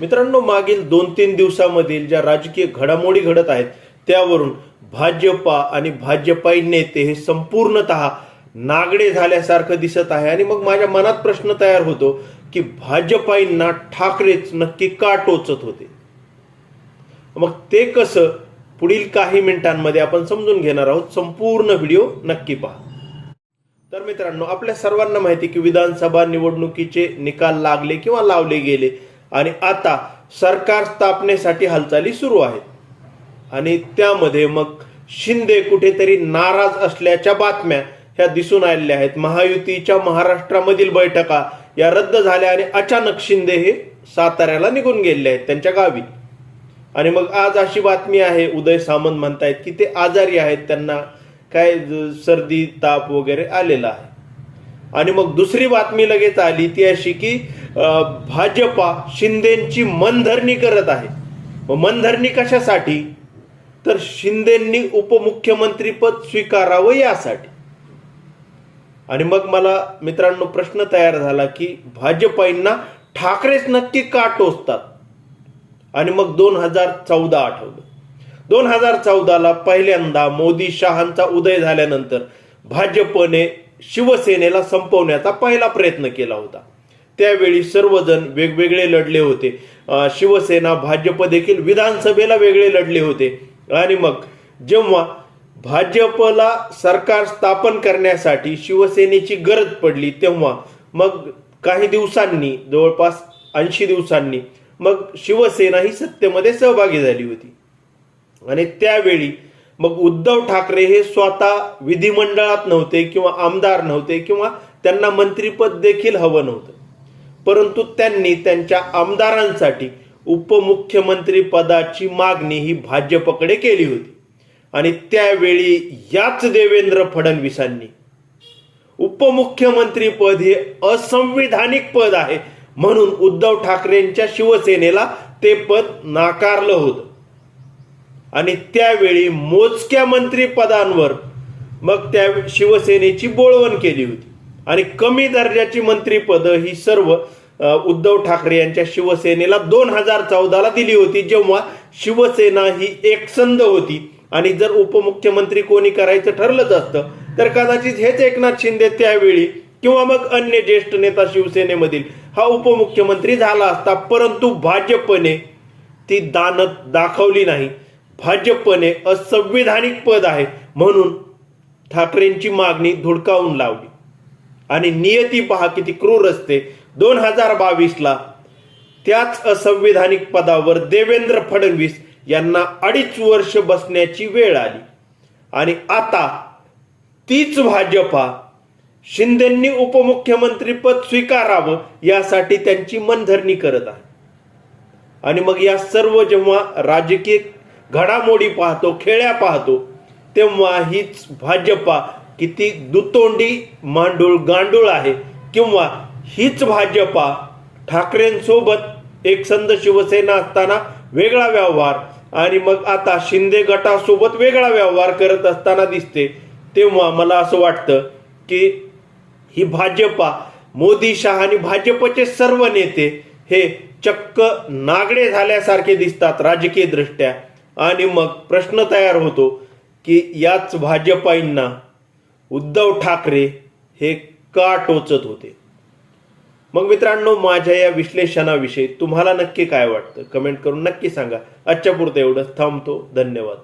मित्रांनो मागील दोन तीन दिवसामधील ज्या राजकीय घडामोडी घडत आहेत त्यावरून भाजपा आणि भाजपाई नेते हे संपूर्णतः नागडे झाल्यासारखं दिसत आहे. आणि मग माझ्या मनात प्रश्न तयार होतो की भाजपाईंना ठाकरेच नक्की का टोचत होते? मग ते कसं पुढील काही मिनिटांमध्ये आपण समजून घेणार आहोत. संपूर्ण व्हिडिओ नक्की पहा. तर मित्रांनो आपल्या सर्वांना माहिती की विधानसभा निवडणुकीचे निकाल लागले किंवा लावले गेले. आणि आता सरकार स्थापनेसाठी हालचाली सुरू आहेत. आणि त्यामध्ये मग शिंदे कुठेतरी नाराज असल्याच्या बातम्या ह्या दिसून आलेल्या आहेत. महायुतीच्या महाराष्ट्रामधील बैठका या रद्द झाल्या आणि अचानक शिंदे हे साताऱ्याला निघून गेले आहेत त्यांच्या गावी. आणि मग आज अशी बातमी आहे उदय सामंत म्हणतायत की ते आजारी आहेत त्यांना काय ज- सर्दी ताप वगैरे आलेला आहे. आणि मग दुसरी बातमी लगेच आली ती अशी की भाजपा शिंदेची मनधरणी करत आहे. मग मनधरणी कशासाठी? तर शिंदेंनी उपमुख्यमंत्रीपद स्वीकारावं यासाठी. आणि मग मला मित्रांनो प्रश्न तयार झाला की भाजपाईंना ठाकरेच नक्की का टोचतात? आणि मग दोन हजार चौदा आठवलं. दोन हजार चौदाला पहिल्यांदा मोदी शहांचा उदय झाल्यानंतर भाजपने शिवसेनेला संपवण्याचा पहिला प्रयत्न केला होता. त्यावेळी सर्वजण वेगवेगळे लढले होते. शिवसेना भाजप देखील विधानसभेला वेगळे लढले होते. आणि मग जेव्हा भाजपला सरकार स्थापन करण्यासाठी शिवसेनेची गरज पडली तेव्हा मग काही दिवसांनी जवळपास ऐंशी दिवसांनी मग शिवसेना ही सत्तेमध्ये सहभागी झाली होती. आणि त्यावेळी मग उद्धव ठाकरे हे स्वतः विधिमंडळात नव्हते किंवा आमदार नव्हते किंवा त्यांना मंत्रीपद देखील हवं नव्हतं. परंतु त्यांनी त्यांच्या आमदारांसाठी उपमुख्यमंत्री पदाची मागणी ही भाजपकडे केली होती. आणि त्यावेळी याच देवेंद्र फडणवीसांनी उपमुख्यमंत्री पद हे असंविधानिक पद आहे म्हणून उद्धव ठाकरेंच्या शिवसेनेला ते पद नाकारलं होतं. आणि त्यावेळी मोजक्या मंत्री पदांवर मग त्या शिवसेनेची बोळवण केली होती. आणि कमी दर्जाची मंत्रीपदं ही सर्व उद्धव ठाकरे यांच्या शिवसेनेला दोन हजार चौदाला दिली होती. जेव्हा शिवसेना ही एकसंध होती आणि जर उपमुख्यमंत्री कोणी करायचं ठरलंच असतं तर कदाचित हेच एकनाथ शिंदे त्यावेळी किंवा मग अन्य ज्येष्ठ नेता शिवसेनेमधील हा उपमुख्यमंत्री झाला असता परंतु भाजपने ती दानत दाखवली नाही. भाजपने असंविधानिक पद आहे म्हणून ठाकरेंची मागणी धुडकावून लावली. आणि नियती पहा किती क्रूर असते. दोन हजार बावीसला त्याच असंविधानिक पदावर देवेंद्र फडणवीस यांना अडीच वर्ष बसण्याची वेळ आली. आणि आता तीच भाजपा शिंदेंनी उपमुख्यमंत्रीपद स्वीकारावं यासाठी त्यांची मनधरणी करत आहे. आणि मग या सर्व जेव्हा राजकीय घडामोडी पाहतो खेळ्या पाहतो तेव्हा हीच भाजपा किती दुतोंडी मांडूळ गांडूळ आहे किंवा हीच भाजपा ठाकरेंसोबत एकसंध शिवसेना असताना वेगळा व्यवहार आणि मग आता शिंदे गटासोबत वेगळा व्यवहार करत असताना दिसते तेव्हा मला असं वाटतं की ही भाजपा मोदी शहा आणि भाजपचे सर्व नेते हे चक्क नागडे झाल्यासारखे दिसतात राजकीय दृष्ट्या आणि मग प्रश्न तयार होतो की याच भाजपाईंना उद्धव ठाकरे हे का टोचत होते? मग मित्रांनो माझ्या या विश्लेषणाविषयी तुम्हाला नक्की काय वाटतं? कमेंट करून नक्की सांगा. आजच्या पुरतं एवढं थांबतो. धन्यवाद.